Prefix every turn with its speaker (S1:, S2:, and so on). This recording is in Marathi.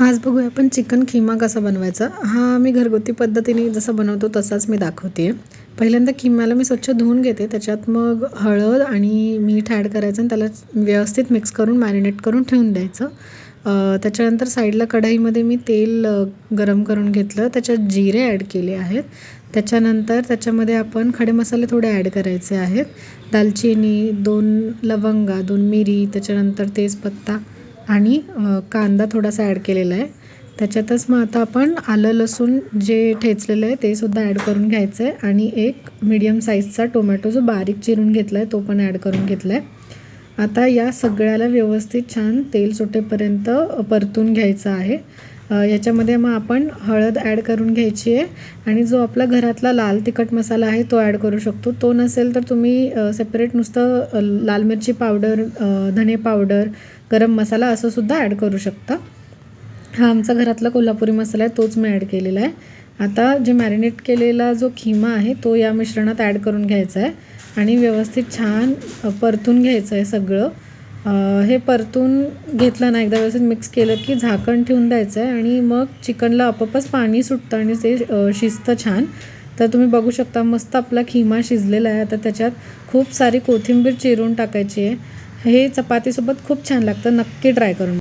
S1: आज बघूया आपण चिकन खिमा कसा बनवायचा. हा मी घरगुती पद्धतीने जसं बनवतो तसाच मी दाखवते. पहिल्यांदा किम्याला मी स्वच्छ धुवून घेते. त्याच्यात मग हळद आणि मीठ ॲड करायचं आणि त्याला व्यवस्थित मिक्स करून मॅरिनेट करून ठेवून द्यायचं. त्याच्यानंतर साईडला कढईमध्ये मी तेल गरम करून घेतलं. त्याच्यात जिरे ॲड केले आहेत. त्याच्यानंतर त्याच्यामध्ये आपण खडे मसाले थोडे ॲड करायचे आहेत. दालचिनी दोन लवंगा दोन मिरी त्याच्यानंतर तेजपत्ता आणि कांदा थोडासा ॲड केलेला आहे. त्याच्यातच मग आता आपण आलं लसूण जे ठेचलेलं आहे ते सुद्धा ॲड करून घ्यायचं आहे आणि एक मीडियम साईजचा टोमॅटो जो बारीक चिरून घेतला आहे तो पण ॲड करून घेतला आहे आता या सगळ्याला व्यवस्थित छान तेल सुटेपर्यंत परतून घ्यायचं आहे. याच्यामध्ये मग आपण हळद ॲड करून घ्यायची आहे आणि जो आपला घरातला लाल तिखट मसाला आहे तो ॲड करू शकतो. तो नसेल तर तुम्ही सेपरेट नुसतं लाल मिरची पावडर धने पावडर गरम मसाला असं सुद्धा ॲड करू शकता. हा आमचा घरातला कोल्हापुरी मसाला आहे तोच मी ॲड केलेला आहे. आता जे मॅरिनेट केलेला जो खिमा आहे तो या मिश्रणात ॲड करून घ्यायचा आहे. आणि व्यवस्थित छान परतून घ्यायचं आहे सगळं. हे परतून घेतलं ना एकदा व्यवस्थित मिक्स केलं की झाकण ठेवून द्यायचं आहे. आणि मग चिकनला आपोआपच पाणी सुटतं आणि ते शिजतं छान. तर तुम्ही बघू शकता मस्त आपला खिमा शिजलेला आहे. आता त्याच्यात खूप सारी कोथिंबीर चिरून टाकायची आहे. हे चपातीसोबत खूप छान लागतं. नक्की ट्राय करून